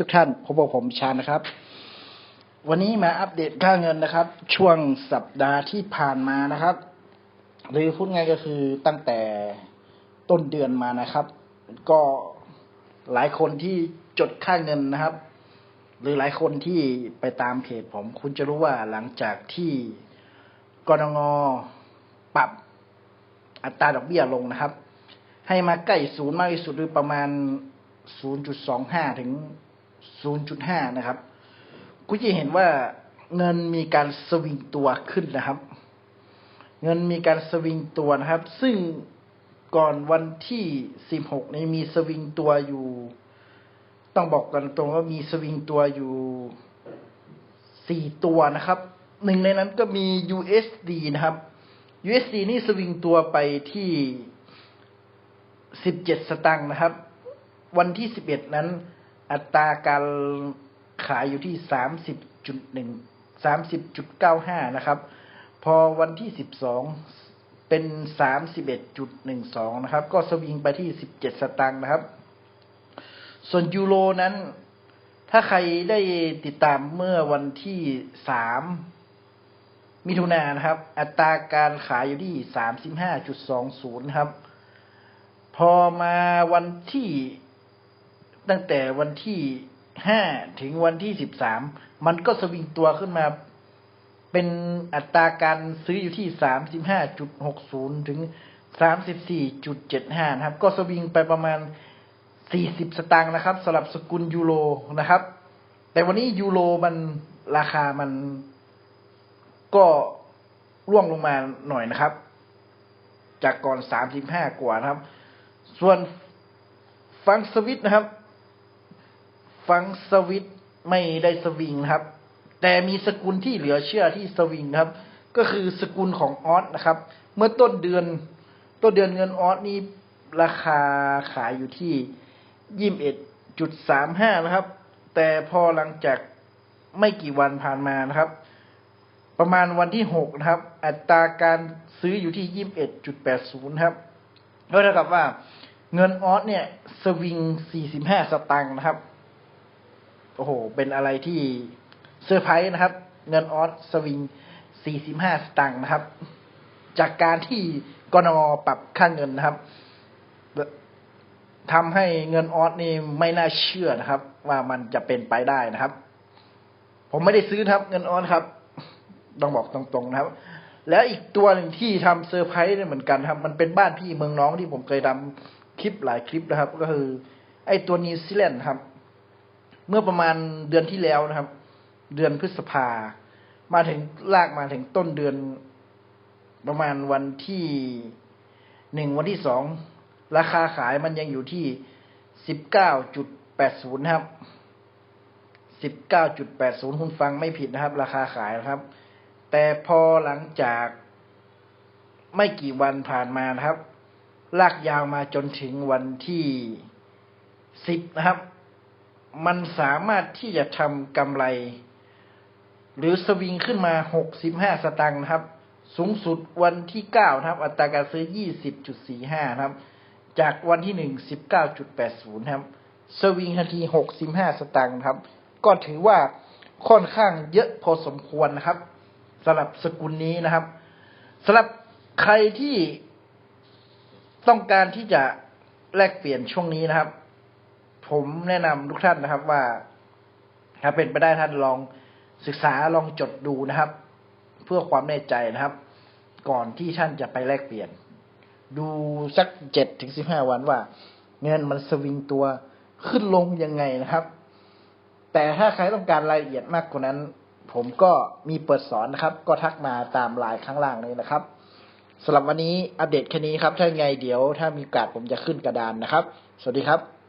ทุกท่านพบกับผมชาญนะครับ วันนี้มาอัปเดตค่าเงินนะครับ ช่วงสัปดาห์ที่ผ่านมานะครับ หรือพูดง่ายก็คือตั้งแต่ต้นเดือนมานะครับ ก็หลายคนที่จดค่าเงินนะครับ หรือหลายคนที่ไปตามเพจผม คุณจะรู้ว่าหลังจากที่กรงปรับอัตราดอกเบี้ยลงนะครับ ให้มาใกล้ศูนย์มากที่สุดหรือประมาณ 0.25 ถึง 0.5 นะครับกูจะเห็นว่าเงินมีการสวิงตัวขึ้นนะครับ เงินมีการสวิงตัวนะครับ ซึ่งก่อนวันที่ 16นี้มีสวิงตัวอยู่ ต้องบอกกันตรงว่ามีสวิงตัวอยู่4ตัวนะครับ หนึ่งในนั้นก็มี USD นะครับ USD นี่สวิงตัวไปที่17สตางค์นะครับ วันที่11นั้น อัตราการขายอยู่ที่สามสิบจุดหนึ่งสามสิบจุดเก้าห้านะครับ พอวันที่สิบสองเป็นสามสิบเอ็ดจุดหนึ่งสองนะครับ ก็สวิงไปที่สิบเจ็ดสตางค์นะครับ ส่วนยูโรนั้น ถ้าใครได้ติดตามเมื่อวันที่สามมิถุนายนครับ อัตราการขายอยู่ที่สามสิบห้าจุดสองศูนย์ครับ พอมาวันที่ ตั้งแต่วันที่ห้าถึงวันที่สิบสามมันก็สวิงตัวขึ้นมา เป็นอัตราการซื้ออยู่ที่สามสิบห้าจุดหกศูนย์ถึงสามสิบสี่จุดเจ็ดห้านะครับ ก็สวิงไปประมาณสี่สิบสตางค์นะครับสำหรับสกุลยูโรนะครับ แต่วันนี้ยูโรมันราคามันก็ร่วงลงมาหน่อยนะครับ จากก่อนสามสิบห้ากว่านะครับ ส่วนฟังสวิตนะครับ ฟังสวิตไม่ได้สวิงนะครับ แต่มีสกุลที่เหลือเชื่อที่สวิงครับ ก็คือสกุลของออสนะครับ เมื่อต้นเดือนต้นเดือนเงินออสนี่ราคาขายอยู่ที่ยี่สิบเอ็ดจุดสามห้านะครับ แต่พอหลังจากไม่กี่วันผ่านมานะครับ ประมาณวันที่หกนะครับ อัตราการซื้ออยู่ที่ยี่สิบเอ็ดจุดแปดศูนย์ครับก็เท่ากับว่าเงินออสเนี่ยสวิงสี่สิบห้าสตางค์นะครับ อ้โห เป็นอะไรที่เซอร์ไพรส์นะครับ เงินออสสวิง 45 สตางค์นะครับ จากการที่กนงปรับค่าเงินนะครับทำให้เงินออสนี่ไม่น่าเชื่อนะครับ ว่ามันจะเป็นไปได้นะครับ ผมไม่ได้ซื้อครับ เงินออสครับ ต้องบอกตรงๆนะครับ แล้วอีกตัวหนึ่งที่ทำเซอร์ไพรส์เหมือนกันครับ มันเป็นบ้านพี่เมืองน้องที่ผมเคยทำคลิปหลายคลิปนะครับ ก็คือ ไอ้ตัวนิวซีแลนด์ครับ เมื่อประมาณเดือนที่แล้วนะครับ เดือนพฤษภา มาถึงลากมาถึงต้นเดือน ประมาณวันที่หนึ่งวันที่สองราคาขายมันยังอยู่ที่สิบเก้าจุดแปดศูนย์ครับสิบเก้าจุดแปดศูนย์คุณฟังไม่ผิดนะครับ ราคาขายนะครับ แต่พอหลังจากไม่กี่วันผ่านมานะครับ ลากยาวมาจนถึงวันที่สิบนะครับ มันสามารถที่จะทำกำไร หรือสวิงขึ้นมา65สตางค์นะครับ สูงสุดวันที่9นะครับ อัตราการซื้อ20.45นะครับ จากวันที่1 19.80ครับ สวิงทันที65สตางค์ครับ ก็ถือว่าค่อนข้างเยอะพอสมควรนะครับสำหรับสกุลนี้นะครับสำหรับใครที่ต้องการที่จะแลกเปลี่ยนช่วงนี้นะครับ ผมแนะนำทุกท่านนะครับว่า ถ้าเป็นไปได้ท่านลองศึกษาลองจดดูนะครับ เพื่อความแน่ใจนะครับ ก่อนที่ท่านจะไปแลกเปลี่ยน ดูสักเจ็ดถึงสิบห้าวันว่า เงินมันสวิงตัวขึ้นลงยังไงนะครับ แต่ถ้าใครต้องการรายละเอียดมากกว่านั้น ผมก็มีเปิดสอนนะครับ ก็ทักมาตามไลน์ข้างล่างนี้นะครับสำหรับวันนี้อัปเดตแค่นี้ครับ ถ้าไงเดี๋ยวถ้ามีโอกาสผมจะขึ้นกระดานนะครับ สวัสดีครับ